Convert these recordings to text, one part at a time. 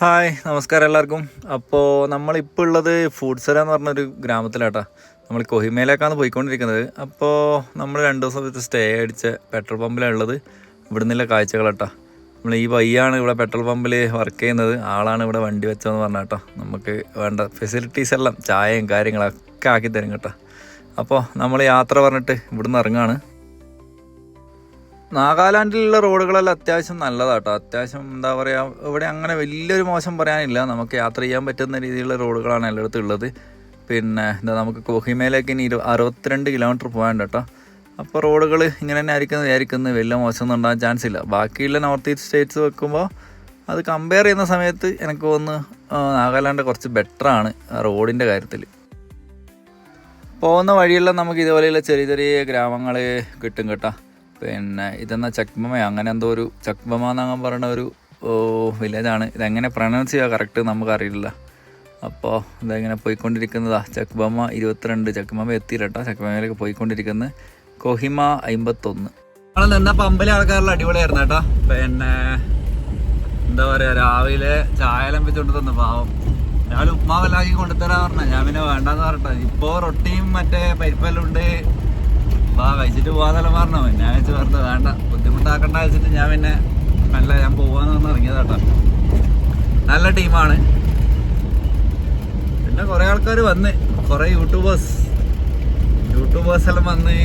Hi നമസ്കാരം എല്ലാവർക്കും. അപ്പോൾ നമ്മളിപ്പോൾ ഉള്ളത് ഫുഡ്സര എന്ന് പറഞ്ഞൊരു ഗ്രാമത്തിലാട്ടാ. നമ്മൾ കൊഹിമയിലേക്കാണ് പോയിക്കൊണ്ടിരിക്കുന്നത്. അപ്പോൾ നമ്മൾ രണ്ട് ദിവസം ദിവസത്തെ സ്റ്റേ അടിച്ച പെട്രോൾ പമ്പിലാണ് ഉള്ളത്. ഇവിടെ നിന്നുള്ള കാഴ്ചകളാട്ടാ. നമ്മൾ ഈ വയ്യാണ് ഇവിടെ പെട്രോൾ പമ്പിൽ വർക്ക് ചെയ്യുന്നത്. ആളാണ് ഇവിടെ വണ്ടി വെച്ചതെന്ന് പറഞ്ഞാട്ടോ. നമുക്ക് വേണ്ട ഫെസിലിറ്റീസ് എല്ലാം ചായയും കാര്യങ്ങളൊക്കെ ആക്കി തരും കേട്ടോ. അപ്പോൾ നമ്മൾ യാത്ര പറഞ്ഞിട്ട് ഇവിടുന്ന് ഇറങ്ങാണ്. നാഗാലാൻഡിലുള്ള റോഡുകളെല്ലാം അത്യാവശ്യം നല്ലതാട്ടോ. അത്യാവശ്യം എന്താ പറയുക ഇവിടെ അങ്ങനെ വലിയൊരു മോശം പറയാനില്ല. നമുക്ക് യാത്ര ചെയ്യാൻ പറ്റുന്ന രീതിയിലുള്ള റോഡുകളാണ് എല്ലായിടത്തും ഉള്ളത്. പിന്നെ എന്താ നമുക്ക് കൊഹിമയിലേക്ക് ഇനി ഇരു അറുപത്തിരണ്ട് കിലോമീറ്റർ പോകാണ്ട് കേട്ടോ അപ്പോൾ റോഡുകൾ ഇങ്ങനെ തന്നെ ആയിരിക്കും വിചാരിക്കുന്നത് വലിയ മോശമൊന്നും ഉണ്ടാകാൻ ചാൻസ് ഇല്ല. ബാക്കിയുള്ള നോർത്ത് ഈസ്റ്റ് സ്റ്റേറ്റ്സ് വെക്കുമ്പോൾ അത് കമ്പയർ ചെയ്യുന്ന സമയത്ത് എനിക്ക് തോന്നുന്നു നാഗാലാൻഡ് കുറച്ച് ബെറ്ററാണ് റോഡിന്റെ കാര്യത്തിൽ പോകുന്ന വഴിയെല്ലാം നമുക്ക് ഇതുപോലെയുള്ള ചെറിയ ചെറിയ ഗ്രാമങ്ങൾ കിട്ടും കേട്ടോ. പിന്നെ ഇതെന്നാ ചക്മമ? അങ്ങനെ എന്തോ ഒരു ചക്മമ എന്നങ്ങനെ പറയുന്ന ഒരു വില്ലേജാണ്. ഇതെങ്ങനെ പ്രൊനൗൺസ് ചെയ്യുക കറക്റ്റ് നമുക്കറിയില്ല. അപ്പോൾ ഇതെങ്ങനെ പോയിക്കൊണ്ടിരിക്കുന്നതാ? ചക്ബമ ഇരുപത്തിരണ്ട് ചക്മമ എത്തിയില്ല കേട്ടോ ചക്മമയിലേക്ക് പോയിക്കൊണ്ടിരിക്കുന്നത് കൊഹിമ അമ്പത്തൊന്ന്. നമ്മൾ നിന്ന പമ്പിലെ ആൾക്കാരെല്ലാം അടിപൊളിയായിരുന്നു കേട്ടോ. പിന്നെ എന്താ പറയുക രാവിലെ ചായ ലംബിച്ചുകൊണ്ട് തന്നു പാവം. രാവിലെ ഉപ്മാവല്ലാക്കി കൊണ്ടുതരാൻ പറഞ്ഞ. ഞാൻ പിന്നെ വേണ്ടെന്ന് പറഞ്ഞിട്ട്. ഇപ്പോൾ റൊട്ടിയും മറ്റേ പരിപ്പെല്ലാം ഉണ്ട്. വാ കഴിച്ചിട്ട് പോവാന്നെല്ലാം പറഞ്ഞു ഞാൻ വെച്ച് വെറുതെ വേണ്ട. ബുദ്ധിമുട്ടാക്കണ്ട വെച്ചിട്ട് ഞാൻ പിന്നെ നല്ല ഞാൻ പോവാന്ന് പറഞ്ഞ് ഇറങ്ങിയത് കേട്ടോ നല്ല ടീമാണ്. പിന്നെ കുറെ ആൾക്കാർ വന്ന് കുറെ യൂട്യൂബേഴ്സ്. യൂട്യൂബേഴ്സ് എല്ലാം വന്ന്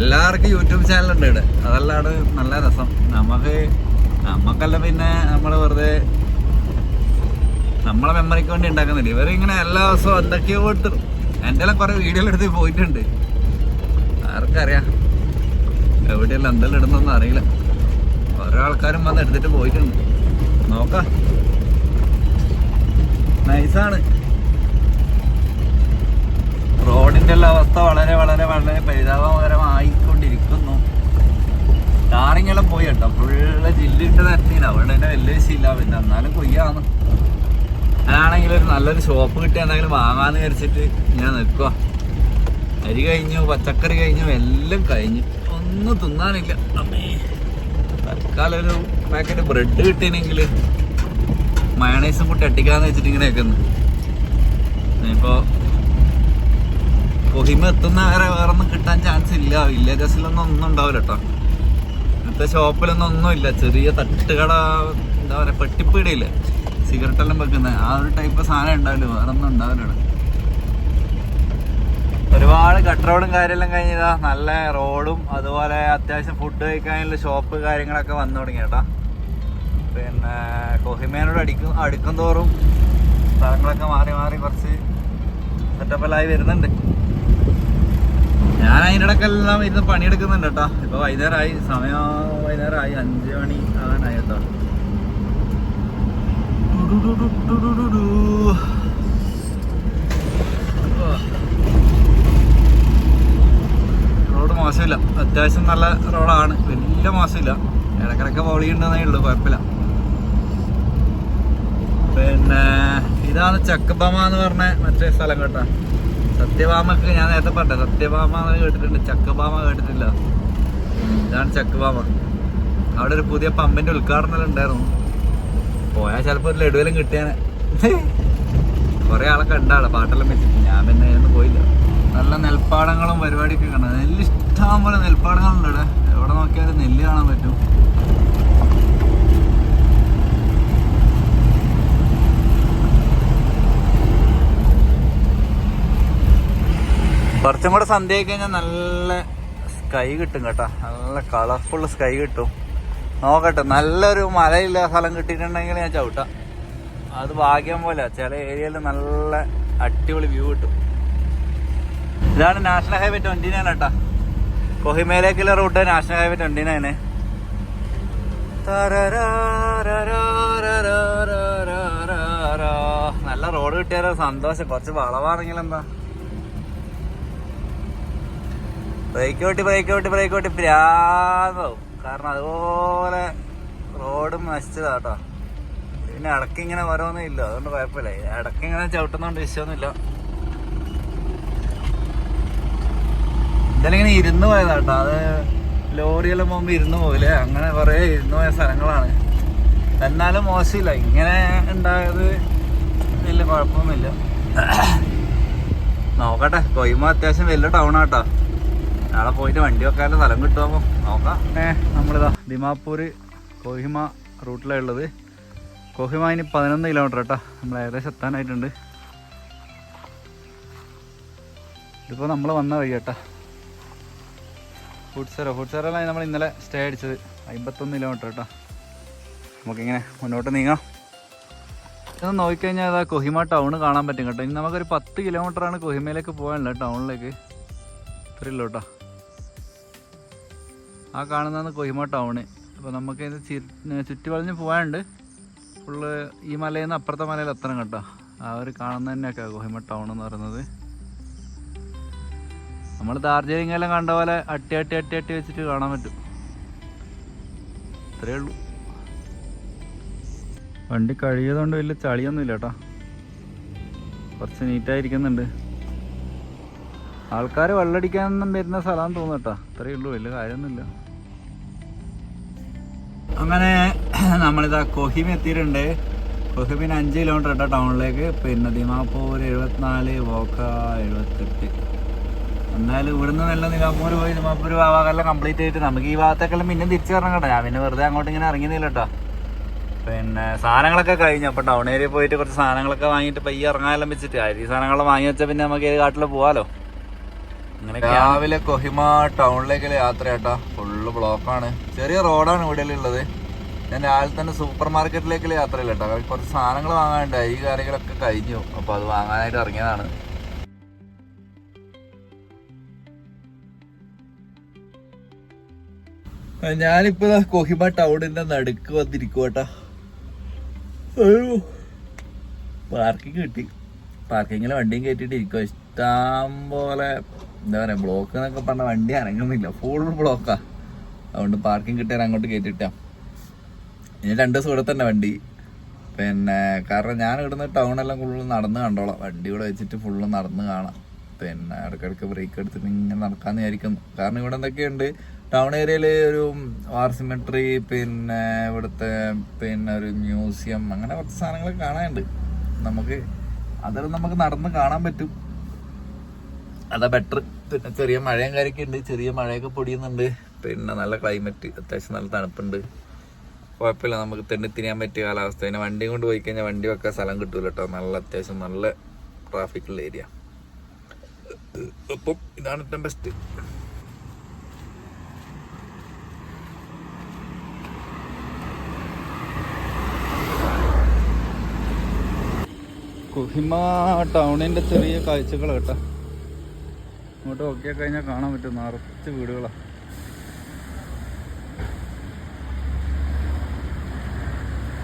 എല്ലാവർക്കും യൂട്യൂബ് ചാനലുണ്ട് ഇവിടെ. അതല്ലാണ്ട് നല്ല രസം. നമുക്ക് നമുക്കല്ല പിന്നെ നമ്മൾ വെറുതെ നമ്മളെ മെമ്മറിക്ക് വേണ്ടി ഉണ്ടാക്കുന്നില്ല. ഇവരിങ്ങനെ എല്ലാ ദിവസവും എന്തൊക്കെയോ ഇട്ട് എന്റെ എല്ലാം കുറെ വീഡിയോ എടുത്ത് പോയിട്ടുണ്ട്. ആർക്കറിയാം. എവിടെയല്ല എന്തെല്ലാം ഇടുന്നൊന്നും അറിയില്ല. ഓരോ ആൾക്കാരും വന്ന് എടുത്തിട്ട് പോയിട്ടുണ്ട്. നോക്കാം. നൈസാണ് റോഡിന്റെ എല്ലാം അവസ്ഥ വളരെ വളരെ വളരെ പരിതാപകരമായിക്കൊണ്ടിരിക്കുന്നു. ടാറിങ്ങെല്ലാം പോയി കേട്ടോ. ഫുള്ള് ജില്ലിട്ട് തരത്തില്ല അവിടെ തന്നെ വലിയ വിഷയമില്ല. പിന്നെ എന്നാലും കൊയ്യാന്ന്. അതാണെങ്കിൽ ഒരു നല്ലൊരു ഷോപ്പ് കിട്ടിയ എന്തെങ്കിലും വാങ്ങാന്ന് വിചാരിച്ചിട്ട് ഞാൻ നിൽക്കുക അരി കഴിഞ്ഞു പച്ചക്കറി കഴിഞ്ഞു എല്ലാം കഴിഞ്ഞു. ഒന്നും തിന്നാനില്ല. അമ്മേ തൽക്കാലം ഒരു പാക്കറ്റ് ബ്രെഡ് കിട്ടിയെങ്കിൽ മയണൈസും കൂട്ടി അട്ടിക്കാന്ന് വെച്ചിട്ട് ഇങ്ങനെ വെക്കുന്നു ഇപ്പോ കൊഹിമ എത്തുന്ന വരെ വേറെ ഒന്നും കിട്ടാൻ ചാൻസ് ഇല്ല. വില്ലേജസിലൊന്നും ഒന്നും ഉണ്ടാവില്ല കേട്ടോ ഇന്നത്തെ ഷോപ്പിലൊന്നും ഒന്നുമില്ല ചെറിയ തട്ടുകട എന്താ പറയാ പെട്ടിപ്പീടിയില്ലേ? സിഗരറ്റ് എല്ലാം വെക്കുന്ന. ആ ഒരു ടൈപ്പ് സാധനം ഉണ്ടാവില്ല. വേറെ ഒന്നും ഉണ്ടാവില്ല. ഒരുപാട് കട്ട് റോഡും കാര്യമെല്ലാം കഴിഞ്ഞതാ. നല്ല റോഡും അതുപോലെ അത്യാവശ്യം ഫുഡ് കഴിക്കാനുള്ള ഷോപ്പ് കാര്യങ്ങളൊക്കെ വന്നു തുടങ്ങി കേട്ടാ പിന്നെ കൊഹിമേനോട് അടിക്കും അടുക്കും തോറും സ്ഥലങ്ങളൊക്കെ മാറി മാറി കുറച്ച് സെറ്റപ്പെല്ലായി വരുന്നുണ്ട്. ഞാൻ അതിന്റെ ഇടക്കെല്ലാം ഇരുന്ന് പണിയെടുക്കുന്നുണ്ട് കേട്ടോ. ഇപ്പൊ വൈകുന്നേരമായി സമയം വൈകുന്നേരമായി അഞ്ച് മണി ആകാനായി കേട്ടോ. അത്യാവശ്യം നല്ല റോഡാണ് വലിയ മോശമില്ല. ഇടക്കിടക്ക് പോളിയുണ്ടെന്നേ ഉള്ളൂ കുഴപ്പമില്ല. പിന്നെ ഇതാണ് ചക്കബാമ എന്ന് പറഞ്ഞ മറ്റേ സ്ഥലം കേട്ടോ. സത്യഭാമക്ക് ഞാൻ നേരത്തെ പറഞ്ഞ സത്യഭാമ എന്ന് കേട്ടിട്ടുണ്ട്. ചക്കബാമ കേട്ടിട്ടില്ല. ഇതാണ് ചക്കബാമ. അവിടെ ഒരു പുതിയ പമ്പിന്റെ ഉദ്ഘാടനം ഉണ്ടായിരുന്നു. പോയാൽ ചിലപ്പോൾ ഒരു ലഡുവെല്ലാം കിട്ടിയാനെ. കുറെ ആളെ കണ്ടാളെ പാട്ടെല്ലാം വെച്ചിട്ട്. ഞാൻ പിന്നെ ഒന്നും പോയില്ല. നല്ല നെൽപ്പാടങ്ങളും പരിപാടിയൊക്കെ കാണാം നെല്ല് ഇഷ്ടം പോലെ ഇവിടെ എവിടെ നോക്കിയാലും നെല്ല് കാണാൻ പറ്റും. കുറച്ചും കൂടെ സന്ധ്യ ആയി കഴിഞ്ഞാൽ നല്ല സ്കൈ കിട്ടും കേട്ടോ. നല്ല കളർഫുൾ സ്കൈ കിട്ടും. നോക്കട്ടെ നല്ലൊരു മലയില്ല സ്ഥലം കിട്ടിയിട്ടുണ്ടെങ്കിൽ ഞാൻ ചവിട്ടാം. അത് ഭാഗ്യം പോലെ. ചില ഏരിയയിൽ നല്ല അടിപൊളി വ്യൂ കിട്ടും. ഇതാണ് നാഷണൽ ഹൈവേ ട്വന്റി നയൻ കേട്ടാ കൊഹിമയിലേക്കുള്ള route national highway twenty nine നല്ല റോഡ് കിട്ടിയാലോ? സന്തോഷം. കുറച്ച് വളവാണെങ്കിൽ എന്താ? Brake out brake out brake out പ്രാന്താവും കാരണം അതുപോലെ റോഡും നശിച്ചതാ കേട്ടോ പിന്നെ ഇടയ്ക്ക് ഇങ്ങനെ ഓരോന്നും ഇല്ല. അതുകൊണ്ട് കുഴപ്പമില്ല. ഇടയ്ക്ക് ഇങ്ങനെ ചവിട്ടുന്നോണ്ട് വിഷയമൊന്നുമില്ല എന്തായാലും ഇങ്ങനെ ഇരുന്ന് പോയതാ കേട്ടോ അത് ലോറിയെല്ലാം പോകുമ്പോൾ ഇരുന്ന് പോകില്ലേ അങ്ങനെ കുറേ ഇരുന്ന് പോയ സ്ഥലങ്ങളാണ്. എന്നാലും മോശമില്ല. ഇങ്ങനെ ഉണ്ടായത് വലിയ കുഴപ്പമൊന്നുമില്ല. നോക്കട്ടെ. കൊയ്മ അത്യാവശ്യം വലിയ ടൗൺ ആട്ടോ. നാളെ പോയിട്ട് വണ്ടി വെക്കാനുള്ള സ്ഥലം കിട്ടുമോ നോക്കാം. ഏ നമ്മളിതാ ദിമാപൂർ കൊഹിമ റൂട്ടിലാണ് ഉള്ളത്. കൊഹിമ ഇനി പതിനൊന്ന് കിലോമീറ്റർ കേട്ടോ നമ്മൾ ഏകദേശം എത്താനായിട്ടുണ്ട്. ഇതിപ്പോൾ നമ്മൾ വന്ന വഴി കേട്ടാ ഫുഡ്സറോ ഫുഡ്സറോലാണ് നമ്മൾ ഇന്നലെ സ്റ്റേ അടിച്ചത്. അമ്പത്തൊന്ന് കിലോമീറ്റർ കേട്ടോ നമുക്കിങ്ങനെ മുന്നോട്ട് നീങ്ങാം. ഇന്ന് നോക്കിക്കഴിഞ്ഞാൽ അതാ കൊഹിമ ടൗൺ കാണാൻ പറ്റും കേട്ടോ. ഇനി നമുക്കൊരു പത്ത് ആണ് കൊഹിമയിലേക്ക് പോകാനുള്ളത് ടൗണിലേക്ക്. ഇത്രയുള്ളൂ കേട്ടോ. ആ കാണുന്നതാണ് കൊഹിമ ടൗണ് അപ്പോൾ നമുക്ക് ഇത് ചുറ്റി ചുറ്റുവളഞ്ഞ് പോകാനുണ്ട്. ഫുള്ള് ഈ മലയിൽ നിന്ന് അപ്പുറത്തെ മലയിൽ എത്തണം കേട്ടോ. ആ ഒരു കാണുന്ന തന്നെയൊക്കെ കൊഹിമ ടൗൺ എന്ന് പറയുന്നത്. നമ്മൾ ദാർജിലിംഗ് എല്ലാം കണ്ട പോലെ അട്ടി അട്ടി അട്ടി അട്ടി വെച്ചിട്ട് കാണാൻ പറ്റും. അത്രേ ഉള്ളൂ. വണ്ടി കഴുകിയതുകൊണ്ട് വലിയ ചളിയൊന്നുമില്ല കേട്ടോ. കുറച്ച് നീറ്റായിരിക്കുന്നുണ്ട് ആൾക്കാർ വെള്ളടിക്കാനൊന്നും വരുന്ന സ്ഥലമാണെന്ന് തോന്നുന്നു കേട്ടോ. അത്രയേ ഉള്ളൂ വലിയ കാര്യമൊന്നുമില്ല. അങ്ങനെ നമ്മളിതാ കൊഹിമ എത്തിയിട്ടുണ്ട്. കൊഹിമിന് അഞ്ച് കിലോമീറ്റർ കേട്ടോ ടൗണിലേക്ക് പിന്നെ ദിമാപൂർ എഴുപത്തിനാല് വോക്ക എഴുപത്തെട്ട്. എന്നാലും ഇവിടുന്ന് നല്ല നിലാമൂർ പോയി ദിമാപൂർ ഭാഗമെല്ലാം കംപ്ലീറ്റ് ആയിട്ട് നമുക്ക് ഈ ഭാഗത്തേക്കെല്ലാം പിന്നെ തിരിച്ചു വരണം കേട്ടോ. ഞാൻ പിന്നെ വെറുതെ അങ്ങോട്ട് ഇങ്ങനെ ഇറങ്ങിയതില്ല കേട്ടോ. പിന്നെ സാധനങ്ങളൊക്കെ കഴിഞ്ഞു. അപ്പോൾ ടൗൺ ഏരിയ പോയിട്ട് കുറച്ച് സാധനങ്ങളൊക്കെ വാങ്ങിയിട്ട് പയ്യെ ഇറങ്ങാനെല്ലാം വെച്ചിട്ട് അരി സാധനങ്ങൾ വാങ്ങി വെച്ചാൽ പിന്നെ നമുക്ക് ഏത് കാട്ടിൽ പോവാലോ. അങ്ങനെ രാവിലെ കൊഹിമ ടൗണിലേക്കുള്ള യാത്ര കേട്ടോ. ഫുള്ള് ബ്ലോക്കാണ് ചെറിയ റോഡാണ് ഇവിടെ ഉള്ളത്. ഞാൻ രാവിലെ തന്നെ സൂപ്പർ മാർക്കറ്റിലേക്കുള്ള യാത്രയില്ല കേട്ടോ. കുറച്ച് സാധനങ്ങൾ വാങ്ങാനുണ്ട്. ഈ കാര്യങ്ങളൊക്കെ കഴിഞ്ഞു. അപ്പോൾ അത് വാങ്ങാനായിട്ട് ഇറങ്ങിയതാണ്. ഞാനിപ്പോ കൊഹിമ ടൗണിന്റെ നടുക്ക് വന്നിരിക്കുവട്ടാ പാർക്കിംഗ് കിട്ടി. പാർക്കിങ്ങിൽ വണ്ടിയും കയറ്റിട്ട് ഇരിക്കുക ഇഷ്ടം പോലെ എന്താ പറയാ ബ്ലോക്ക് എന്നൊക്കെ പറഞ്ഞ വണ്ടി അനങ്ങുന്നില്ല. ഫുൾ ബ്ലോക്കാ അതുകൊണ്ട് പാർക്കിംഗ് കിട്ടിയാൽ അങ്ങോട്ട് കയറ്റിട്ടാ ഇനി രണ്ട് ദിവസം ഇവിടെ തന്നെ വണ്ടി. പിന്നെ കാരണം ഞാൻ ഇവിടുന്ന് ടൗണെല്ലാം ഫുള്ള് നടന്ന് കണ്ടോളാം. വണ്ടി ഇവിടെ വെച്ചിട്ട് ഫുള്ള് നടന്ന് കാണാം. പിന്നെ ഇടയ്ക്കിടയ്ക്ക് ബ്രേക്ക് എടുത്തിട്ട് ഇങ്ങനെ നടക്കാന്ന് വിചാരിക്കുന്നു. കാരണം ഇവിടെ എന്തൊക്കെയുണ്ട്? ടൗൺ ഏരിയയിൽ ഒരു ആർ സിമെട്രി പിന്നെ ഇവിടുത്തെ പിന്നെ ഒരു മ്യൂസിയം അങ്ങനെ കുറച്ച് സാധനങ്ങൾ കാണാനുണ്ട്. നമുക്ക് അതെല്ലാം നമുക്ക് നടന്ന് കാണാൻ പറ്റും. അതാ ബെറ്റർ പിന്നെ ചെറിയ മഴയും കാര്യമൊക്കെ ഉണ്ട്. ചെറിയ മഴയൊക്കെ പൊടിയുന്നുണ്ട്. പിന്നെ നല്ല ക്ലൈമറ്റ് അത്യാവശ്യം നല്ല തണുപ്പുണ്ട്. കുഴപ്പമില്ല. നമുക്ക് തെണ്ടി തിരിയാൻ പറ്റിയ കാലാവസ്ഥ. പിന്നെ വണ്ടിയും കൊണ്ട് പോയി കഴിഞ്ഞാൽ വണ്ടി വെക്കാൻ സ്ഥലം കിട്ടൂല കേട്ടോ നല്ല അത്യാവശ്യം നല്ല ട്രാഫിക്കുള്ള ഏരിയ അപ്പം ഇതാണ് ഏറ്റവും ബെസ്റ്റ് കൊഹിമ ടൗണിന്റെ ചെറിയ കാഴ്ചകൾ കേട്ടോ. ഇങ്ങോട്ട് നോക്കിയാൽ കഴിഞ്ഞാൽ കാണാൻ പറ്റും. നിറച്ച് വീടുകളാണ്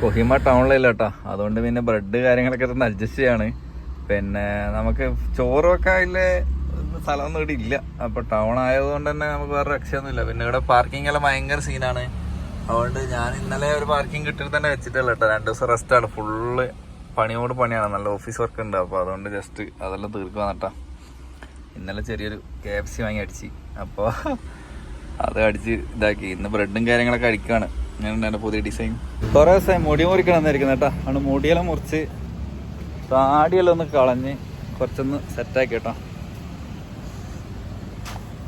കൊഹിമ ടൗണിലല്ല കേട്ടോ. അതുകൊണ്ട് പിന്നെ ബ്രെഡ് കാര്യങ്ങളൊക്കെ തന്നെ അഡ്ജസ്റ്റ് ചെയ്യാണ്. പിന്നെ നമുക്ക് ചോറൊക്കെ അതിലെ സ്ഥലമൊന്നും ഇവിടെ ഇല്ല. അപ്പൊ ടൗൺ ആയതുകൊണ്ട് തന്നെ നമുക്ക് വേറെ രക്ഷയൊന്നുമില്ല. പിന്നെ ഇവിടെ പാർക്കിംഗ് എല്ലാം ഭയങ്കര സീനാണ് അതുകൊണ്ട് ഞാൻ ഇന്നലെ ഒരു പാർക്കിംഗ് കിട്ടിയിട്ട് തന്നെ വെച്ചിട്ടല്ല കേട്ടോ. രണ്ട് ദിവസം റെസ്റ്റ് ആണ്. ഫുള്ള് പണിയോട് പണിയാണ്. നല്ല ഓഫീസ് വർക്ക് ഉണ്ട്. അപ്പോൾ അതുകൊണ്ട് ജസ്റ്റ് അതെല്ലാം തീർക്കുക എന്നിട്ടാ ഇന്നലെ ചെറിയൊരു കെ എഫ് സി വാങ്ങി അടിച്ച്. അപ്പോൾ അത് അടിച്ച് ഇതാക്കി. ഇന്ന് ബ്രെഡും കാര്യങ്ങളൊക്കെ അടിക്കുകയാണ് എന്റെ പുതിയ ഡിസൈൻ കുറേ ദിവസമായി മുടി മുറിക്കണം എന്നിരിക്കുന്നത് കേട്ടോ. അതുകൊണ്ട് മുടിയെല്ലാം മുറിച്ച് താടിയെല്ലാം ഒന്ന് കളഞ്ഞ് കുറച്ചൊന്ന് സെറ്റാക്കി കേട്ടോ.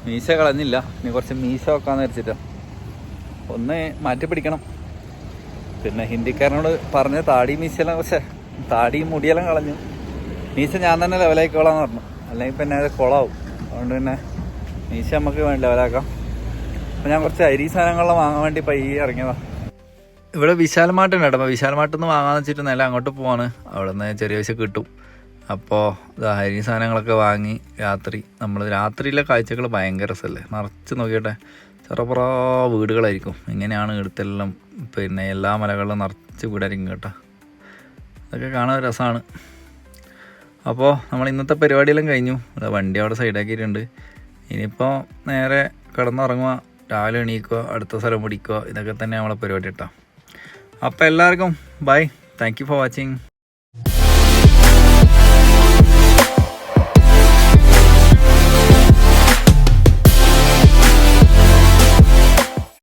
മീശ കളഞ്ഞില്ല. ഇനി കുറച്ച് മീശ വെക്കാന്ന് വെച്ചിട്ടാ ഒന്ന് മാറ്റി പിടിക്കണം. പിന്നെ ഹിന്ദിക്കാരനോട് പറഞ്ഞ താടി മീശയെല്ലാം പക്ഷേ താടിയും മുടിയെല്ലാം കളഞ്ഞു. മീശ ഞാൻ തന്നെ ലെവലാക്കിക്കോളാന്ന് പറഞ്ഞു. അല്ലെങ്കിൽ പിന്നെ അത് കുളമാവും അതുകൊണ്ട് പിന്നെ മീശ നമുക്ക് വേണ്ടി ലെവലാക്കാം അപ്പം ഞാൻ കുറച്ച് അരി സാധനങ്ങളെല്ലാം വാങ്ങാൻ വേണ്ടി പയ്യെ ഇറങ്ങിയതാണ് ഇവിടെ ഉണ്ട് കേട്ടോ. അപ്പോൾ വിശാൽ മാർട്ടിൽ നിന്ന് വാങ്ങാന്ന് വെച്ചിട്ട് നേരെ അങ്ങോട്ട് പോവാണ്. അവിടെ നിന്ന് ചെറിയ പൈസ കിട്ടും. അപ്പോൾ അരി സാധനങ്ങളൊക്കെ വാങ്ങി രാത്രി. നമ്മൾ രാത്രിയിലെ കാഴ്ചകൾ ഭയങ്കര രസമല്ലേ? നിറച്ച് നോക്കിയട്ടെ ചെറുപ്പുറ വീടുകളായിരിക്കും. ഇങ്ങനെയാണ് ഇവിടുത്തെല്ലാം പിന്നെ എല്ലാ മലകളിലും നിറച്ച് വീടായിരിക്കും കേട്ടോ. അതൊക്കെ കാണാൻ രസമാണ്. അപ്പോൾ നമ്മൾ ഇന്നത്തെ പരിപാടിയെല്ലാം കഴിഞ്ഞു. വണ്ടി അവിടെ സൈഡാക്കിയിട്ടുണ്ട് ഇനിയിപ്പോൾ നേരെ കിടന്നുറങ്ങുക രാവിലെ എണീക്കുക അടുത്ത സ്ഥലം പിടിക്കുക ഇതൊക്കെ തന്നെ നമ്മളെ പരിപാടി കേട്ടോ. അപ്പോൾ എല്ലാവർക്കും bye thank you for watching